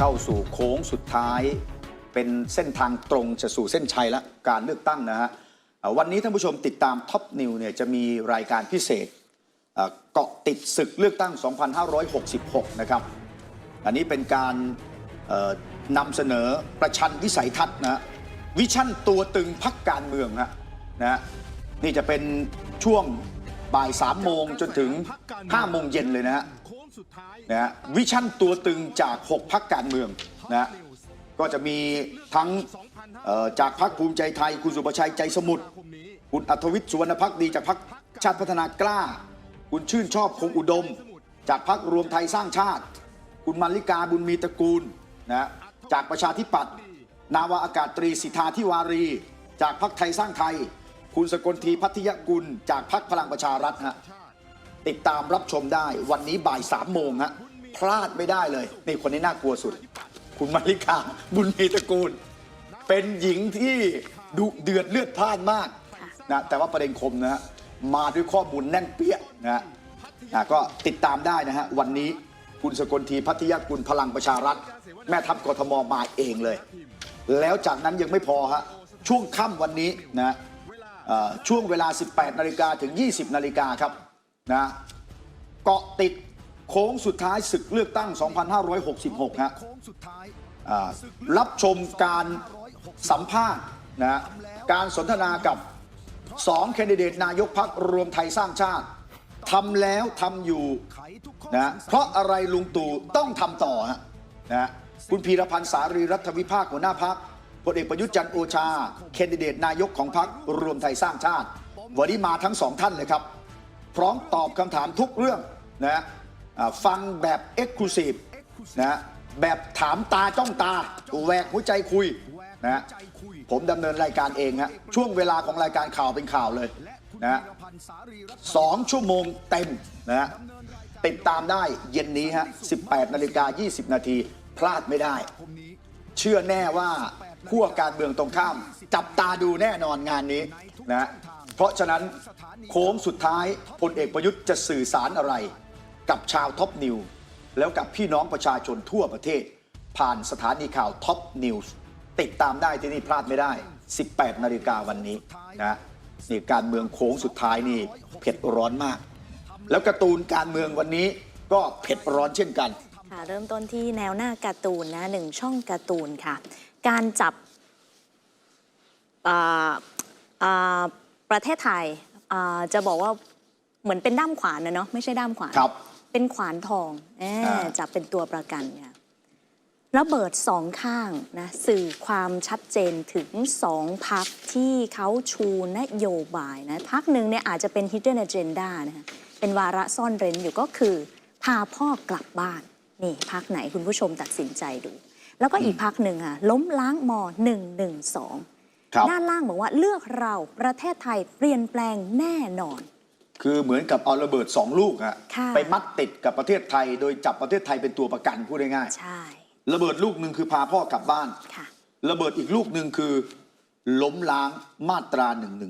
เข้าสู่โค้งสุดท้าย เป็นเส้นทางตรงจะสู่เส้นชัยและการเลือกตั้งนะฮะวันนี้ท่านผู้ชมติดตามท็อปนิวเนี่ยจะมีรายการพิเศษเกาะติดศึกเลือกตั้ง 2566 นะครับ อันนี้เป็นการนำเสนอประชันวิสัยทัศน์นะวิชั่นตัวตึงพักการเมืองฮะนะฮะนี่จะเป็นช่วงบ่าย3โมงจนถึง5โมงเย็นเลยนะฮะ นะฮะวิชั่นตัวตึงจาก 6 พักการเมืองนะฮะก็จะมีทั้งเอ่อจากพักภูมิใจไทย คุณสุประชัยใจสมุทรคุณอัธวิทย์สุวรรณพักดีจากพักชาติพัฒนากล้า คุณชื่นชอบคงอุดม จากพักรวมไทยสร้างชาติ คุณมาริกาบุญมีตระกูลนะฮะจากประชาธิปัตย์นาวาอากาศตรีสิทธาธิวารี จากพักไทยสร้างไทย คุณสกลทีพัทยกุล จากพักพลังประชารัฐฮะ ติดตามรับชมได้วันนี้บ่ายสามโมงฮะพลาดไม่ได้เลย นี่คนนี้น่ากลัวสุด คุณมาริกาบุญมีตระกูล เป็นหญิงที่ดุเดือดเลือดพล่านมากนะแต่ว่าประเด็นคมนะฮะมาด้วยข้อมูลแน่นเปี้ยนะฮะอะก็ติดตามได้นะฮะวันนี้คุณสกลทีพัทยากุลพลังประชารัฐ แม่ทัพกทมมาเองเลย แล้วจากนั้นยังไม่พอฮะช่วงค่ำวันนี้นะช่วงเวลา 18 นาฬิกาถึง 20 นาฬิกาครับ นะเกาะติดโค้งสุดท้ายศึกเลือกตั้ง 2566ฮะรับชมการสัมภาษณ์นะการสนทนากับสองแคนดิเดตนายกพักรวมไทยสร้างชาติทำแล้วทำอยู่นะเพราะอะไรลุงตู่ต้องทำต่อฮะนะคุณพีรพันธ์สารีรัฐวิภาคหัวหน้าพักพลเอกประยุทธ์จันโอชาแคนดิเดตนายกของพักรวมไทยสร้างชาติ วันนี้มาทั้งสองท่านเลยครับ พร้อมตอบคำถามทุกเรื่องนะฟังแบบเอ็กซ์คลูซีฟนะแบบถามตาจ้องตาแหวกหัวใจคุยนะผมดำเนินรายการเองฮะช่วงเวลาของรายการข่าวเป็นข่าวเลยนะสองชั่วโมงเต็มนะฮะติดตามได้เย็นนี้ฮะ 18 นาฬิกา 20 นาที พลาดไม่ได้ เชื่อแน่ว่าขั้วการเมืองตรงข้าม จับตาดูแน่นอนงานนี้นะเพราะฉะนั้น โค้งสุดท้ายพลเอกประยุทธ์จะสื่อสารอะไร กับชาวท็อปนิวส์แล้วกับพี่น้องประชาชนทั่วประเทศ ผ่านสถานีข่าวท็อปนิวส์ติดตามได้ที่นี่พลาดไม่ได้ 18 นาฬิกาวันนี้นะนี่การเมืองโค้งสุดท้ายนี่เผ็ดร้อนมาก แล้วการ์ตูนการเมืองวันนี้ก็เผ็ดร้อนเช่นกันค่ะเริ่มต้นที่แนวหน้าการ์ตูนนะหนึ่งช่องการ์ตูนค่ะ การจับประเทศไทย อ่าจะบอกว่าเหมือนเป็นด้ามขวานนะเนาะไม่ใช่ด้ามขวานครับ เป็นขวานทองแหมอ่า จับเป็นตัวประกันค่ะระเบิดสองข้างนะสื่อความชัดเจนถึงสองพักที่เขาชูนโยบายนะพักหนึ่งเนี่ยอาจจะเป็น hidden agenda นะคะเป็นวาระซ่อนเร้นอยู่ก็คือ พาพ่อกลับบ้านนี่พักไหนคุณผู้ชมตัดสินใจดู แล้วก็อีกพักหนึ่งอะล้มล้างม 112ครับ ด้านล่างบอกว่าเลือกเราประเทศไทยเปลี่ยนแปลงแน่นอน คือเหมือนกับเอาระเบิดสองลูกฮะค่ะไปมัดติดกับประเทศไทย โดยจับประเทศไทยเป็นตัวประกันพูดง่ายใช่ๆระเบิดลูกหนึ่งคือพาพ่อกลับบ้าน ค่ะ ระเบิดอีกลูกหนึ่งคือ ล้มล้างมาตรา1นึ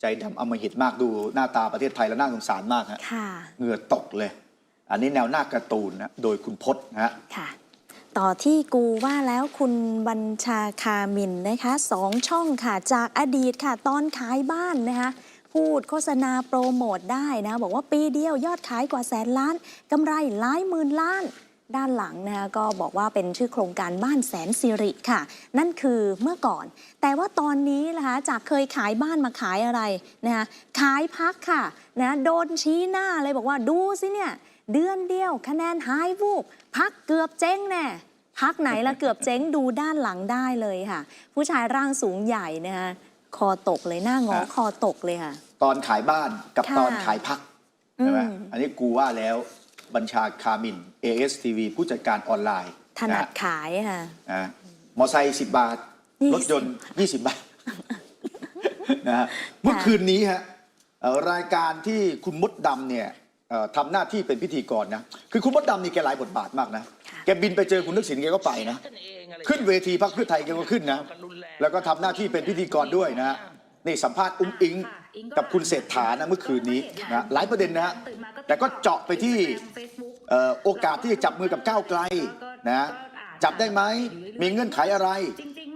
ใจดำอำมหิตมากดูหน้าตาประเทศไทยแล้วน่าสงสารมากฮะค่ะ เหงื่อตกเลย อันนี้แนวหน้าการ์ตูนนะโดยคุณพจน์นะฮะ ค่ะ ต่อที่กูว่าแล้วคุณบัญชาคามินนะคะสองช่องค่ะจากอดีตค่ะตอนขายบ้านนะคะพูดโฆษณาโปรโมทได้นะบอกว่าปีเดียวยอดขายกว่าแสนล้านกำไรหลายหมื่นล้านด้านหลังนะคะก็บอกว่าเป็นชื่อโครงการบ้านแสนสิริค่ะ นั่นคือเมื่อก่อน แต่ว่าตอนนี้นะคะจากเคยขายบ้านมาขายอะไรนะคะขายพักค่ะนะโดนชี้หน้าเลยบอกว่าดูสิเนี่ย เดือนเดียว คะแนนหายวูบพักเกือบเจ๊งแน่พักไหนละเกือบเจ๊งดูด้านหลังได้เลยค่ะ ผู้ชายร่างสูงใหญ่นะคะคอตกเลยหน้างอฮะคอตกเลยค่ะ ตอนขายบ้านกับค่ะตอนขายพักใช่ไหมอืมอันนี้กูว่าแล้วบัญชาคามิน ASTV ผู้จัดการออนไลน์ถนัดะขายค่ะนะมอไซค์10บาท20รถยนต์20บาทนะฮะเมื่อคืนนี้ฮะเอ่อรายการที่คุณมดดำเนี่ยเอ่อ ทำหน้าที่เป็นพิธีกรนะ คือคุณมดดำนี่แกหลายบทบาทมากนะค่ะแกบินไปเจอคุณทักษิณแกก็ไปนะ ขึ้นเวทีพักเพื่อไทยแกก็ขึ้นนะ แล้วก็ทำหน้าที่เป็นพิธีกรด้วยนะ นี่สัมภาษณ์อุ้งอิงกับคุณเศรษฐานะเมื่อคืนนี้นะหลายประเด็นนะฮะ แต่ก็เจาะไปที่เอ่อโอกาสที่จะจับมือกับก้าวไกลนะ จับได้ไหม มีเงื่อนไขอะไร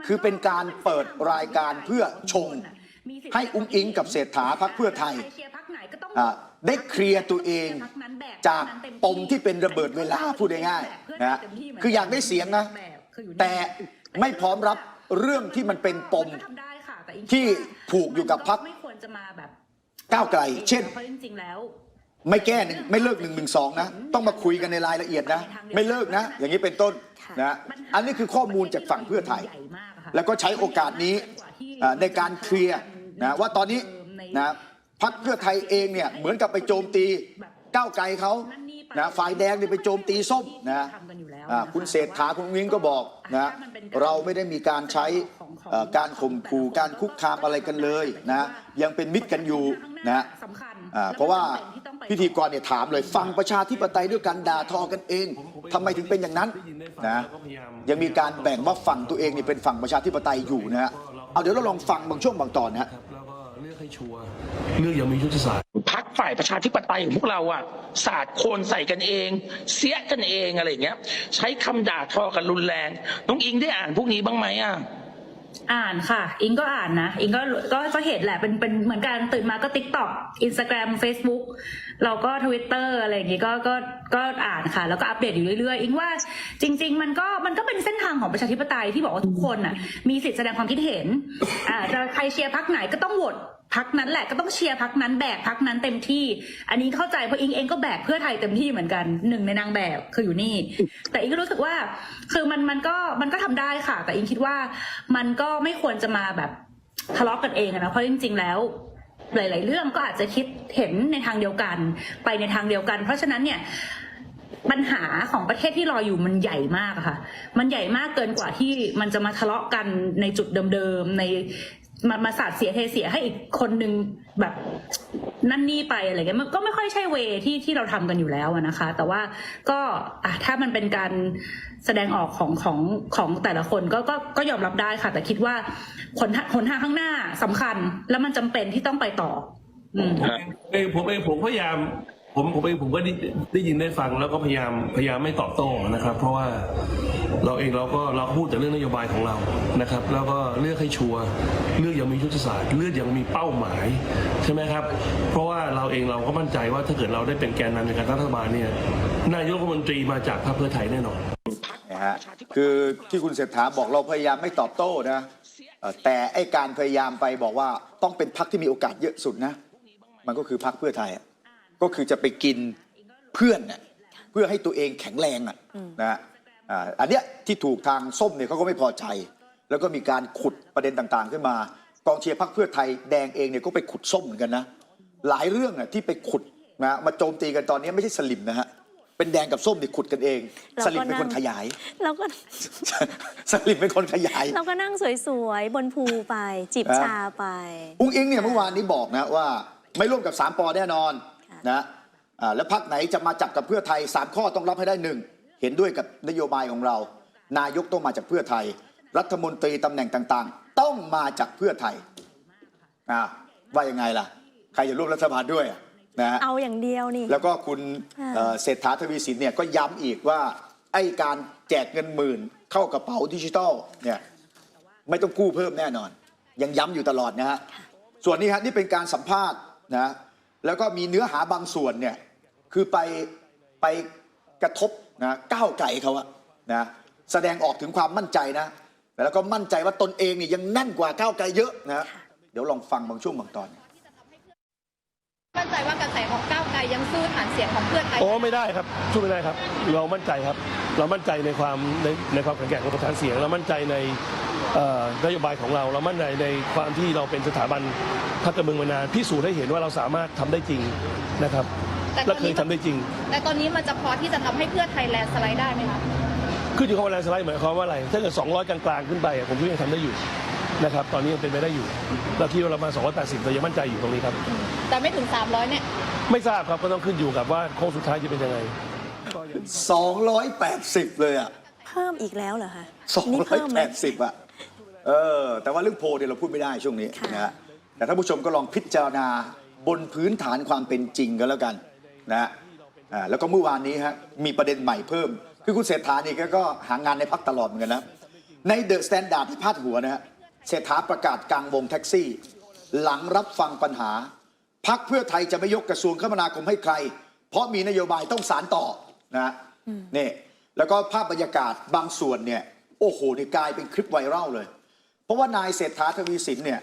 คือเป็นการเปิดรายการเพื่อชง ให้อุ้งอิงกับเศรษฐาพักเพื่อไทย อ่าได้เคลียร์ตัวเอง จากปมที่เป็นระเบิดเวลาพูดง่ายๆนะคืออยากได้เสียงนะ แต่ไม่พร้อมรับเรื่องที่มันเป็นปมที่ผูกอยู่กับพรรคไม่ควรจะมาแบบก้าวไกล เช่นเพราะจริงๆแล้วไม่แก้หนึ่งไม่เลิกหนึ่งหนึ่งสองนะ ต้องมาคุยกันในรายละเอียดนะ ไม่เลิกนะ อย่างนี้เป็นต้นนะอันนี้คือข้อมูลจากฝั่งเพื่อไทย แล้วก็ใช้โอกาสนี้อ่าในการเคลียร์นะว่าตอนนี้นะ พักเพื่อไทยเองเนี่ยเหมือนกับไปโจมตีก้าวไกลเขานะฝ่ายแดงเนี่ยไปโจมตีส้มนะคุณเศรษฐาคุณวิ้งก็บอกนะเราไม่ได้มีการใช้การข่มขู่การคุกคามอะไรกันเลยนะยังเป็นมิตรกันอยู่นะเพราะว่าพิธีกรเนี่ยถามเลยฟังประชาธิปไตยด้วยกันด่าทอกันเองทำไมถึงเป็นอย่างนั้นนะยังมีการแบ่งว่าฝั่งตัวเองเนี่ยเป็นฝั่งประชาธิปไตยอยู่นะฮะเอาเดี๋ยวเราลองฟังบางช่วงบางตอนนะฮะแล้วก็เลือกให้ชัวร์ เลือกอย่างมียุทธศาสตร์พักฝ่ายประชาธิปไตยของพวกเราอะสาดโคลนใส่กันเอง เสียกันเองอะไรอย่างเงี้ย ใช้คำด่าทอกันรุนแรงน้องอิงได้อ่านพวกนี้บ้างไหมอะอ่านค่ะ อิงก็อ่านนะ อิงก็ก็ก็เห็นแหละ เป็นเป็นเหมือนกันตื่นมาก็ติ๊กต็อกอินสตาแกรมเฟซบุ๊กเราก็ทวิตเตอร์อะไรอย่างงี้ก็ก็ก็อ่านค่ะ แล้วก็อัปเดตอยู่เรื่อยๆ อิงว่าจริง ๆ มันก็มันก็เป็นเส้นทางของประชาธิปไตยที่บอกว่าทุกคนอะมีสิทธิ์แสดงความคิดเห็นอ่าจะใครเชียร์พักไหนก็ต้องโหวต พักนั้นแหละก็ต้องเชียร์พักนั้นแบกพักนั้นเต็มที่ อันนี้เข้าใจเพราะอิงเองก็แบกเพื่อไทยเต็มที่เหมือนกันหนึ่งในนางแบบคืออยู่นี่ แต่อิงก็รู้สึกว่า คือมันมันก็มันก็ทำได้ค่ะ แต่อิงคิดว่ามันก็ไม่ควรจะมาแบบทะเลาะกันเองนะเพราะจริง ๆ แล้วหลาย ๆ เรื่องก็อาจจะคิดเห็นในทางเดียวกัน ไปในทางเดียวกัน เพราะฉะนั้นเนี่ยปัญหาของประเทศที่รออยู่มันใหญ่มากค่ะ มันใหญ่มากเกินกว่าที่มันจะมาทะเลาะกันในจุดเดิมๆ ใน มามาสาดเสียเทเสียให้อีกคนนึงแบบนั่นนี่ไปอะไรเงี้ยมันก็ไม่ค่อยใช่เวที่ที่เราทำกันอยู่แล้วอะนะคะ แต่ว่าก็อะถ้ามันเป็นการแสดงออกของของของแต่ละคนก็ก็ก็ยอมรับได้ค่ะ แต่คิดว่าผลผลทางข้างหน้าสำคัญ แล้วมันจำเป็นที่ต้องไปต่อ อืมเองผมเองผมพยายาม ผมผมเองผมก็ได้ได้ยินได้ฟังแล้วก็พยายามพยายามไม่ตอบโต้นะครับ เพราะว่าเราเองเราก็เราก็พูดแต่เรื่องนโยบายของเรานะครับ แล้วก็เลือกให้ชัวร์เลือกอย่างมียุทธศาสตร์เลือกอย่างมีเป้าหมายใช่ไหมครับ เพราะว่าเราเองเราก็มั่นใจว่าถ้าเกิดเราได้เป็นแกนนำในการรัฐบาลเนี่ยนายกรัฐมนตรีมาจากพรรคเพื่อไทยแน่นอนนะฮะคือที่คุณเศรษฐาบอกเราพยายามไม่ตอบโต้นะแต่ไอการพยายามไปบอกว่าต้องเป็นพักที่มีโอกาสเยอะสุดนะ มันก็คือพักเพื่อไทย ก็คือจะไปกินเพื่อนน่ะเพื่อให้ตัวเองแข็งแรงอะนะฮะอ่าอันเนี้ยที่ถูกทางส้มเนี่ยเขาก็ไม่พอใจ แล้วก็มีการขุดประเด็นต่างๆ ขึ้นมากองเชียร์พักเพื่อไทยแดงเองเนี่ยก็ไปขุดส้มเหมือนกันนะหลายเรื่องอะที่ไปขุดนะมาโจมตีกันตอนนี้ไม่ใช่สลิมนะฮะเป็นแดงกับส้มเนี่ยขุดกันเอง เราสก็ลิมเป็นคนนั่ง ขยาย เราก็ สลิมเป็นคนขยาย เราก็นั่งสวยๆ บนภูไป จิบอะ ชาไป อุ้งอิงเนี่ยเมื่อวานนี้บอกนะว่า ไม่ร่วมกับสามปอแน่นอน ค่ะนะอ่าแล้วพักไหนจะมาจับกับเพื่อไทยสามข้อต้องรับให้ได้หนึ่งเห็นด้วยกับนโยบายของเรา นายกต้องมาจากเพื่อไทย รัฐมนตรีตำแหน่งต่างๆ ต้องมาจากเพื่อไทยอ่าว่ายังไงล่ะ ใครจะร่วมรัฐบาลด้วยอะนะฮะเอาอย่างเดียวนี่แล้วก็คุณค่ะเอ่อเศรษฐาทวีสินเนี่ยก็ย้ำอีกว่าไอ้การแจกเงินหมื่นเข้ากระเป๋าดิจิทัลเนี่ยไม่ต้องกู้เพิ่มแน่นอน ยังย้ำอยู่ตลอดนะฮะส่วนนี้ฮะนี่เป็นการสัมภาษณ์นะ แล้วก็มีเนื้อหาบางส่วนเนี่ยคือไปไปกระทบนะก้าวไก่เขาอะนะแสดงออกถึงความมั่นใจนะ แล้วก็มั่นใจว่าตนเองเนี่ยยังแน่นกว่าก้าวไกลเยอะนะเดี๋ยวลองฟังบางช่วงบางตอน มั่นใจว่ากระแสของก้าวไกลยังสู้ฐานเสียงของเพื่อไทยโอ้ไม่ได้ครับสู้ไม่ได้ครับ เรามั่นใจครับ เรามั่นใจในความในในความแข็งแกร่งของประธานเสียง เรามั่นใจในเอ่อ นโยบายของเราเรามั่นใจในความที่เราเป็นสถาบันพรรคการเมืองมานานพิสูจน์ให้เห็นว่าเราสามารถทำได้จริงนะครับแต่ตและอนเคนี้ยทำได้จริง แต่ตอนนี้มันจะพอที่จะทำให้เพื่อไทยแลนด์สไลด์ได้ไหมคะขึ้นอยู่กับว่าแลนด์สไลด์หมายความว่าอะไรถ้าเกิด 200 กลางๆขึ้นไปอะผมคิดว่ายังทำได้อยู่นะครับตอนนี้ยังเป็นไปได้อยู่เราคิดว่าเรามา 280เรายังมั่นใจอยู่ตรงนี้ครับ แต่ไม่ถึง 300เนี่ยไม่ทราบครับก็ต้องขึ้นอยู่กับว่าโค้งสุดท้ายจะเป็นยังไง 280 เลยอะเพิ่มอีกแล้วเหรอคะสองนี่ร้อยเพิ่มไหแปมดสิบอะ เออ แต่ว่าเรื่องโพลเนี่ยเราพูดไม่ได้ช่วงนี้ค่ะ นะฮะแต่ท่านผู้ชมก็ลองพิจารณาบนพื้นฐานความเป็นจริงกันแล้วกันนะฮะอ่าแล้วก็เมื่อวานนี้ฮะมีประเด็นใหม่เพิ่ม คือคุณเศรษฐานี่ก็ก็หางานในพักตลอดเหมือนกันนะ ในเดอะสแตนดาร์ดที่พาดหัวนะฮะเศรษฐาประกาศกลางวงแท็กซี่ หลังรับฟังปัญหา พักเพื่อไทยจะไม่ยกกระทรวงคมนาคมให้ใคร เพราะมีนโยบายต้องสารต่อนะฮะนี่แล้วก็ภาพบรรยากาศบางส่วนเนี่ย โอ้โหนี่กลายเป็นคลิปไวรัลเลย เพราะว่านายเศรษฐาทวีสินเนี่ย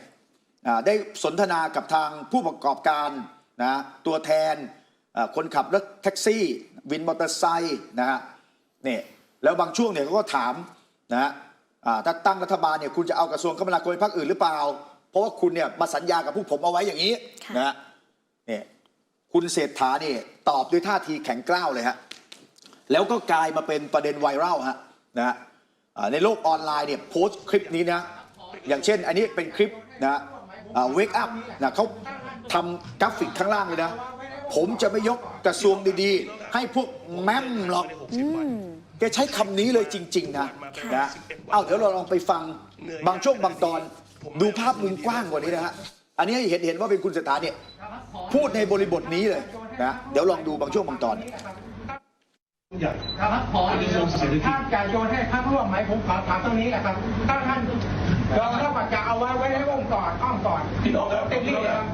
อ่าได้สนทนากับทางผู้ประกอบการนะตัวแทนอ่าคนขับรถแท็กซี่ วินมอเตอร์ไซค์นะฮะนี่แล้วบางช่วงเนี่ยเขาก็ถามนะฮะอ่าถ้าตั้งรัฐบาลเนี่ยคุณจะเอากระทรวงคมนาคมไปพรรคอื่นหรือเปล่า เพราะว่าคุณเนี่ยมาสัญญากับพวกผมเอาไว้อย่างนี้ค่ะนะฮะเนี่ยคุณเศรษฐานี่ตอบด้วยท่าทีแข็งกร้าวเลยฮะแล้วก็กลายมาเป็นประเด็นไวรัลฮะนะฮะอ่าในโลกออนไลน์เนี่ยโพสต์คลิปนี้นะ อย่างเช่น อันนี้เป็นคลิปนะเวกอัพนะเขาทำกราฟิกข้างล่างเลยนะ ผมจะไม่ยกกระทรวงดีๆ ให้พวกแม่มหรอกอืมแกใช้คำนี้เลยจริง ๆนะค่ะนะเอาเดี๋ยวเราลองไปฟังบางช่วงบางตอน ดูภาพมุมกว้างกว่านี้นะฮะอันนี้ให้เห็นเห็นว่าเป็นคุณเศรษฐาเนี่ยพูดในบริบทนี้เลยนะเดี๋ยวลองดูบางช่วงบางตอนครับขอท่านจะโยนให้พรรคร่วมไหมผมขอถามตรงนี้แหละครับถ้าท่าน ยอมรับว่าจะเอาไว้ไว้ให้องค์กรอ้อมก่อนพี่น้องครับเต็มที่เลยครับ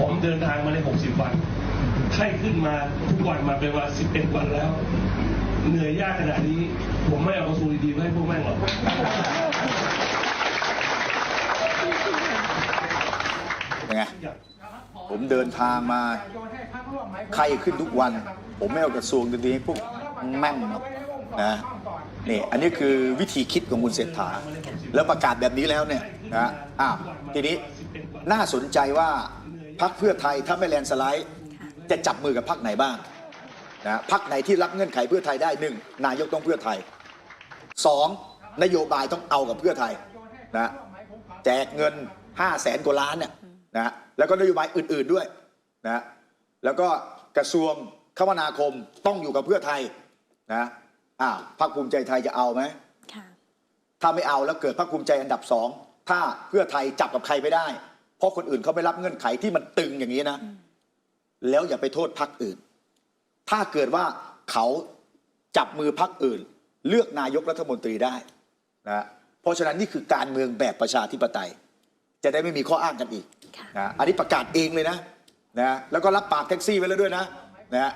ผมเดินทางมาใน60 วัน ไข้ขึ้นมาทุกวันมาเป็นเวลา11 วันแล้ว เหนื่อยยากขนาดนี้ ผมไม่เอากระทรวงดีๆมาให้พวกแม่งหรอกยังไงผมเดินทางมาไข้ขึ้นทุกวัน ผมไม่เอากระทรวงดีๆให้พวกแม่มหรอกนะ นี่อันนี้คือวิธีคิดของคุณเศรษฐา แล้วประกาศแบบนี้แล้วเนี่ยนะอ้าวทีนี้น่าสนใจว่าพักเพื่อไทยถ้าไม่แลนด์สไลด์ จะจับมือกับพักไหนบ้างนะพักไหนที่รับเงื่อนไขเพื่อไทยได้หนึ่งนายกต้องเพื่อไทยสองนโยบายต้องเอากับเพื่อไทยนะแจกเงิน5 0 0แสนกว่าล้านเนี่ยนะแล้วก็นโยบายอื่นๆด้วยนะแล้วก็กระทรวงคมนาคมต้องอยู่กับเพื่อไทยนะ อ้าวพรรคภูมิใจไทยจะเอาไหมค่ะถ้าไม่เอาแล้วเกิดพรรคภูมิใจอันดับสองถ้าเพื่อไทยจับกับใครไม่ได้ เพราะคนอื่นเขาไม่รับเงื่อนไขที่มันตึงอย่างนี้นะ แล้วอย่าไปโทษพรรคอื่น ถ้าเกิดว่าเขาจับมือพรรคอื่น เลือกนายกรัฐมนตรีได้นะเพราะฉะนั้นนี่คือการเมืองแบบประชาธิปไตย จะได้ไม่มีข้ออ้างกันอีกค่ะนะอันนี้ประกาศเองเลยนะนะแล้วก็รับปากแท็กซี่ไว้แล้วด้วยนะนะ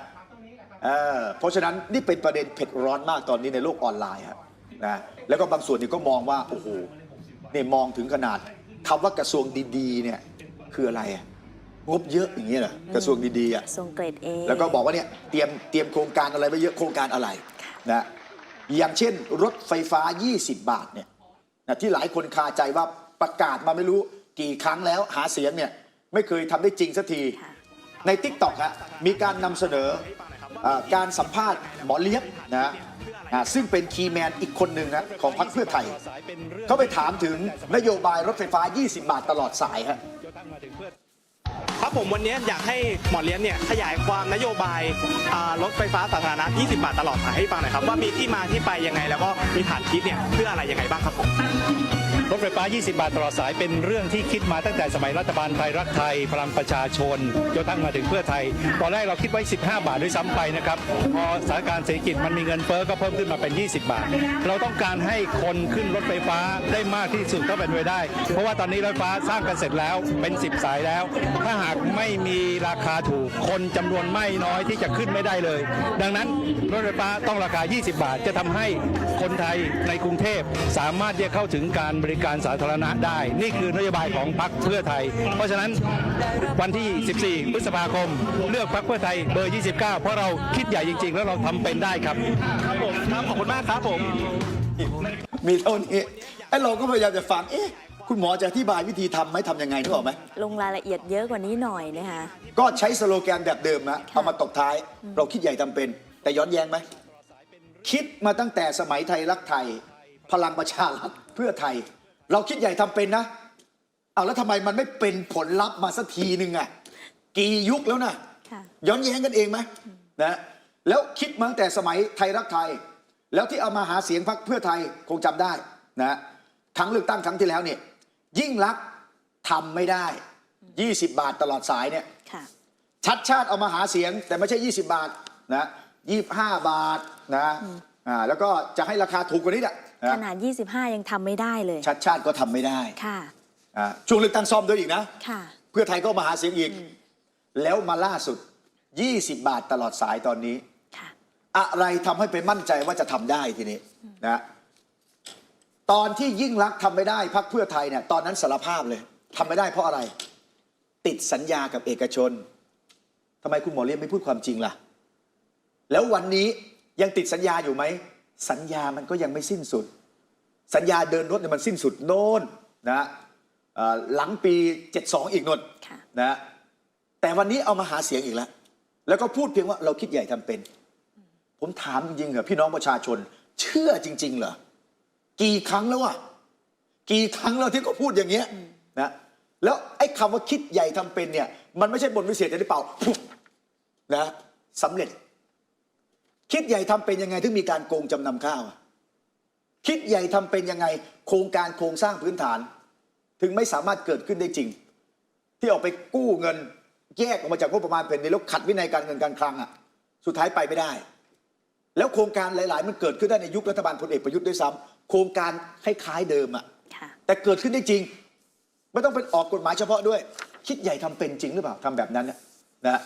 เออเพราะฉะนั้นนี่เป็นประเด็นเผ็ดร้อนมากตอนนี้ในโลกออนไลน์ครับนะแล้วก็บางส่วนนี่ก็มองว่าโอ้โหนี่มองถึงขนาดคำว่ากระทรวงดีๆเนี่ยคืออะไรอะงบเยอะอย่างเงี้ยเหรอกระทรวงดีๆอะทรงเกรดเอแล้วก็บอกว่าเนี่ยเตรียมเตรียมโครงการอะไรไว้เยอะโครงการอะไรนะอย่างเช่น รถไฟฟ้า 20 บาทเนี่ยนะที่หลายคนคาใจว่าประกาศมาไม่รู้กี่ครั้งแล้วหาเสียงเนี่ยไม่เคยทำได้จริงสักทีค่ะใน t ิ k t o k ฮะมีการนำเสนออา การสัมภาษณ์หมอเลี้ยบนะอ่าซึ่งเป็นคีย์แมนอีกคนหนึ่งนะของพรรคเพื่อไทย เขาไปถามถึงนโยบายรถไฟฟ้า 20 บาทตลอดสายฮะ ครับผมวันนี้อยากให้หมอเลี้ยงเนี่ยขยายความนโยบายอ่ารถไฟฟ้าสาธารณะ 20 บาทตลอดสายให้ฟังหน่อยครับว่ามีที่มาที่ไปยังไง แล้วก็มีฐานคิดเนี่ยเพื่ออะไรยังไงบ้างครับผม รถไฟฟ้า 20 บาทตลอดสายเป็นเรื่องที่คิดมาตั้งแต่สมัยรัฐบาลไทยรักไทย พลังประชาชนจนทั้งมาถึงเพื่อไทย ตอนแรกเราคิดไว้ 15 บาทด้วยซ้ำไปนะครับ พอสถานการณ์เศรษฐกิจมันมีเงินเฟ้อก็เพิ่มขึ้นมาเป็น 20 บาท เราต้องการให้คนขึ้นรถไฟฟ้าได้มากที่สุดเท่าเป็นไปได้ เพราะว่าตอนนี้รถไฟฟ้าสร้างกันเสร็จแล้วเป็น 10 สายแล้วถ้าหากไม่มีราคาถูก คนจำนวนไม่น้อยที่จะขึ้นไม่ได้เลย ดังนั้นรถไฟฟ้าต้องราคา 20 บาท จะทำให้คนไทยในกรุงเทพสามารถที่จะเข้าถึงการบริการสาธารณะได้ นี่คือนโยบายของพรรคเพื่อไทย เพราะฉะนั้นวันที่ 14 พฤษภาคม เลือกพรรคเพื่อไทยเบอร์ 29 เพราะเราคิดใหญ่จริง ๆ แล้วเราทำเป็นได้ครับ ครับผมครับขอบคุณมากครับผม มีเท่านี้ไอ้เราก็พยายามจะฟังเอ๊ะ คุณหมอจะอธิบายวิธีทำไหมทำยังไงนึกออกไหม ลงรายละเอียดเยอะกว่านี้หน่อยนะคะ ก็ใช้สโลแกนแบบเดิมนะเอามาตบท้าย เราคิดใหญ่ทำเป็น แต่ย้อนแย้งไหม คิดมาตั้งแต่สมัยไทยรักไทย พลังประชารัฐเพื่อไทย เราคิดใหญ่ทำเป็นนะ เอาแล้วทำไมมันไม่เป็นผลลัพธ์มาสักทีหนึ่งอะกี่ยุคแล้วนะค่ะ ย้อนแย้งกันเองไหมนะแล้วคิดมาตั้งแต่สมัยไทยรักไทย แล้วที่เอามาหาเสียงพรรคเพื่อไทยคงจำได้นะครั้งเลือกตั้งครั้งที่แล้วเนี่ย ยิ่งรักษณ์ทำไม่ได้ 20 บาทตลอดสายเนี่ย ค่ะ ชัดชาติเอามาหาเสียง แต่ไม่ใช่ 20 บาทนะยี่ห้าบาทนะอ่าแล้วก็จะให้ราคาถูกกว่านี้แหละนะขนาด 25 ยังทำไม่ได้เลย ชัดชาติก็ทำไม่ได้ค่ะ อ่าช่วงเลือกตั้งซ่อมด้วยอีกนะ ค่ะ เพื่อไทยก็มาหาเสียงอีก แล้วมาล่าสุด 20 บาทตลอดสายตอนนี้ ค่ะ อะไรทำให้ไปมั่นใจว่าจะทำได้ทีนี้นะ ตอนที่ยิ่งรักษณ์ทำไม่ได้พักเพื่อไทยเนี่ยตอนนั้นสารภาพเลยทำไม่ได้เพราะอะไร ติดสัญญากับเอกชนทำไมคุณหมอเลี้ยงไม่พูดความจริงล่ะ แล้ววันนี้ยังติดสัญญาอยู่ไหม สัญญามันก็ยังไม่สิ้นสุด สัญญาเดินรถเนี่ยมันสิ้นสุดโน่นนะเอ่อหลังปี 72 อีกนนค่ะ นะแต่วันนี้เอามาหาเสียงอีกแล้ว แล้วก็พูดเพียงว่าเราคิดใหญ่ทำเป็น ผมถามจริงๆเหรอพี่น้องประชาชน เชื่อจริง ๆ เหรอ กี่ครั้งแล้วอะกี่ครั้งแล้วที่เขาพูดอย่างเงี้ยนะแล้วไอ้คำว่าคิดใหญ่ทำเป็นเนี่ย มันไม่ใช่บนวิเศษจะได้เปล่าปุ๊บนะสำเร็จ คิดใหญ่ทำเป็นยังไงถึงมีการโกงจำนำข้าวอะคิดใหญ่ทำเป็นยังไง โครงการโครงสร้างพื้นฐาน ถึงไม่สามารถเกิดขึ้นได้จริง ที่ออกไปกู้เงินแยกออกมาจากงบประมาณแผ่นดินแล้วขัดวินัยการเงินการคลังอะ สุดท้ายไปไม่ได้ แล้วโครงการหลาย ๆ มันเกิดขึ้นได้ในยุครัฐบาลพลเอกประยุทธ์ด้วยซ้ำ โครงการคล้ายๆเดิมอะค่ะแต่เกิดขึ้นได้จริง ไม่ต้องเป็นออกกฎหมายเฉพาะด้วย คิดใหญ่ทำเป็นจริงหรือเปล่าทำแบบนั้นน่ะนะฮะ